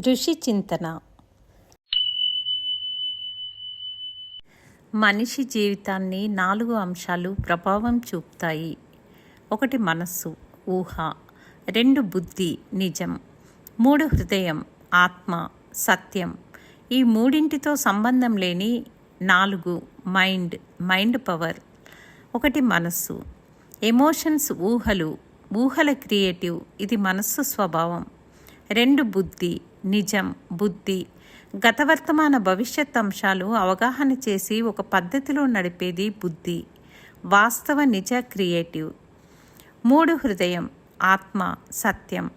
ఋషి చింతన. మనిషి జీవితాన్ని నాలుగు అంశాలు ప్రభావం చూపుతాయి. ఒకటి మనస్సు ఊహ రెండు బుద్ధి నిజం మూడు హృదయం ఆత్మ సత్యం. ఈ మూడింటితో సంబంధం లేని నాలుగు మైండ్ మైండ్ పవర్. ఒకటి మనస్సు ఎమోషన్స్ ఊహలు ఊహల క్రియేటివ్ ఇది మనస్సు స్వభావం. రెండు బుద్ధి నిజం బుద్ధి. గత వర్తమాన భవిష్యత్ అంశాలు అవగాహన చేసి ఒక పద్ధతిలో నడిపేది బుద్ధి. వాస్తవ నిజ క్రియేటివ్. మూడు హృదయం ఆత్మ సత్యం.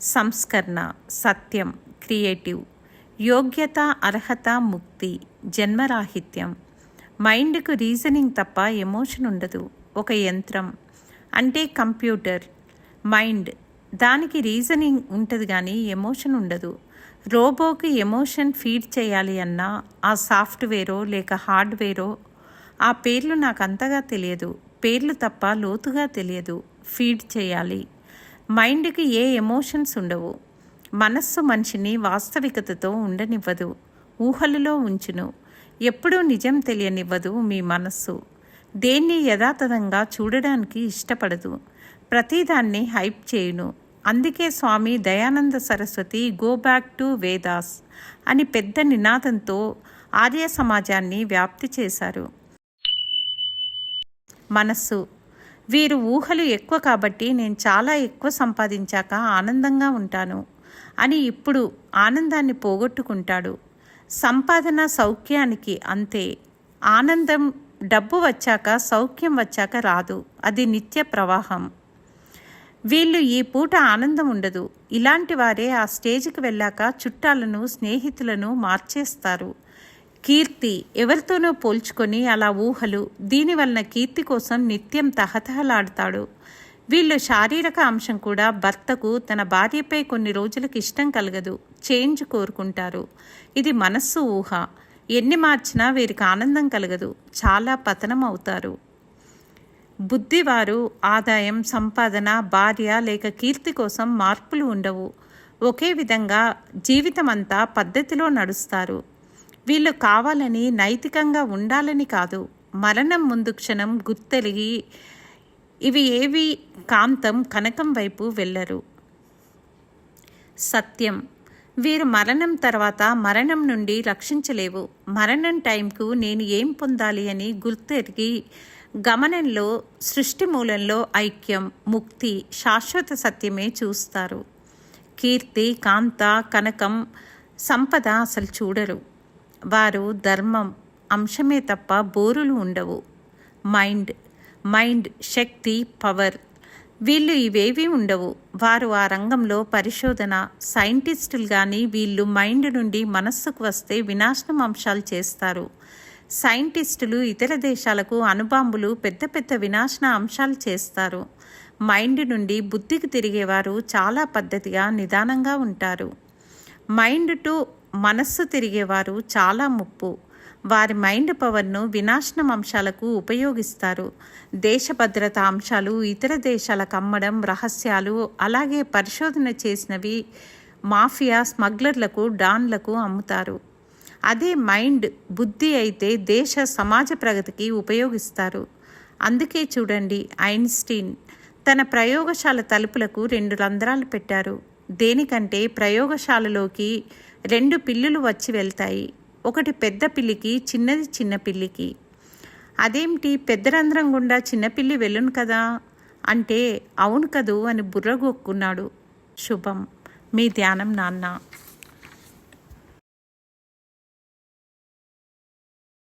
సంస్కరణ సత్యం క్రియేటివ్. యోగ్యత అర్హత ముక్తి జన్మరాహిత్యం. మైండ్కు రీజనింగ్ తప్ప ఎమోషన్ ఉండదు. ఒక యంత్రం. అంటే కంప్యూటర్. మైండ్ దానికి రీజనింగ్ ఉంటుంది కానీ ఎమోషన్ ఉండదు. రోబోకి ఎమోషన్ ఫీడ్ చేయాలి అన్నా ఆ సాఫ్ట్వేరో లేక హార్డ్వేరో ఆ పేర్లు నాకు అంతగా తెలియదు. పేర్లు తప్ప లోతుగా తెలియదు. ఫీడ్ చేయాలి. మైండ్కి ఏ ఎమోషన్స్ ఉండవు. మనస్సు మనిషిని వాస్తవికతతో ఉండనివ్వదు. ఊహలలో ఉంచును. ఎప్పుడూ నిజం తెలియనివ్వదు మీ మనస్సు. దేన్ని యథాతథంగా చూడడానికి ఇష్టపడదు. ప్రతిదాన్ని హైప్ చేయును. అందుకే Swami Dayananda Saraswati go back to Vedas అని పెద్ద నినాదంతో ఆర్య సమాజాన్ని వ్యాప్తి చేశారు. మనస్సు. వీరు ఊహలు ఎక్కువ కాబట్టి నేను చాలా ఎక్కువ సంపాదించాక ఆనందంగా ఉంటాను అని ఇప్పుడు ఆనందాన్ని పోగొట్టుకుంటాడు. సంపాదన సౌఖ్యానికి అంతే. ఆనందం డబ్బు వచ్చాక సౌఖ్యం వచ్చాక రాదు. అది నిత్య ప్రవాహం. వీళ్ళు ఈ పూట ఆనందం ఉండదు. ఇలాంటి వారే ఆ స్టేజ్కి వెళ్ళాక చుట్టాలను స్నేహితులను మార్చేస్తారు. కీర్తి ఎవరితోనో పోల్చుకొని అలా ఊహలు దీనివలన కీర్తి కోసం నిత్యం తహతహలాడతాడు. వీళ్ళు శారీరక అంశం కూడా భర్తకు తన భార్యపై కొన్ని రోజులకు ఇష్టం కలగదు. చేంజ్ కోరుకుంటారు. ఇది మనస్సు ఊహ. ఎన్ని మార్చినా వీరికి ఆనందం కలగదు. చాలా పతనం అవుతారు. బుద్ధివారు ఆదాయం సంపాదన భార్య లేక కీర్తి కోసం మార్పులు ఉండవు. ఒకే విధంగా జీవితమంతా పద్ధతిలో నడుస్తారు. వీళ్ళు కావాలని నైతికంగా ఉండాలని కాదు. మరణం ముందు క్షణం గుర్తెలిగి ఇవి ఏవి కాంతం కనకం వైపు వెళ్ళరు. సత్యం. వీరు మరణం తర్వాత మరణం నుండి రక్షించలేవు. మరణం టైంకు నేను ఏం పొందాలి అని గుర్తెరిగి గమనంలో సృష్టి మూలంలో ఐక్యం ముక్తి శాశ్వత సత్యమే చూస్తారు. కీర్తి కాంత కనకం సంపద అసలు చూడరు. వారు ధర్మం అంశమే తప్ప బోరులు ఉండవు. మైండ్ మైండ్ శక్తి పవర్ వీళ్ళు ఇవేవీ ఉండవు. వారు ఆ రంగంలో పరిశోధన సైంటిస్టులు కానీ వీళ్ళు మైండ్ నుండి మనస్సుకు వస్తే వినాశనం అంశాలు చేస్తారు. సైంటిస్టులు ఇతర దేశాలకు అణుబాంబులు పెద్ద పెద్ద వినాశన అంశాలు చేస్తారు. మైండ్ నుండి బుద్ధికి తిరిగేవారు చాలా పద్ధతిగా నిదానంగా ఉంటారు. మైండ్ టు మనస్సు తిరిగేవారు చాలా ముప్పు. వారి మైండ్ పవర్ను వినాశనం అంశాలకు ఉపయోగిస్తారు. దేశ భద్రత అంశాలు ఇతర దేశాలకు అమ్మడం రహస్యాలు అలాగే పరిశోధన చేసినవి మాఫియా స్మగ్లర్లకు డాన్లకు అమ్ముతారు. అదే మైండ్ బుద్ధి అయితే దేశ సమాజ ప్రగతికి ఉపయోగిస్తారు. అందుకే చూడండి ఐన్స్టీన్ తన ప్రయోగశాల తలుపులకు రెండు రంధ్రాలు పెట్టారు. దేనికంటే ప్రయోగశాలలోకి రెండు పిల్లులు వచ్చి వెళ్తాయి. ఒకటి పెద్ద పిల్లికి చిన్నది చిన్న పిల్లికి. అదేమిటి పెద్ద రంధ్రం గుండా చిన్నపిల్లి వెళ్ళును కదా? అంటే అవును కదూ అని బుర్రగొక్కున్నాడు శుభం. మీ ధ్యానం నాన్న.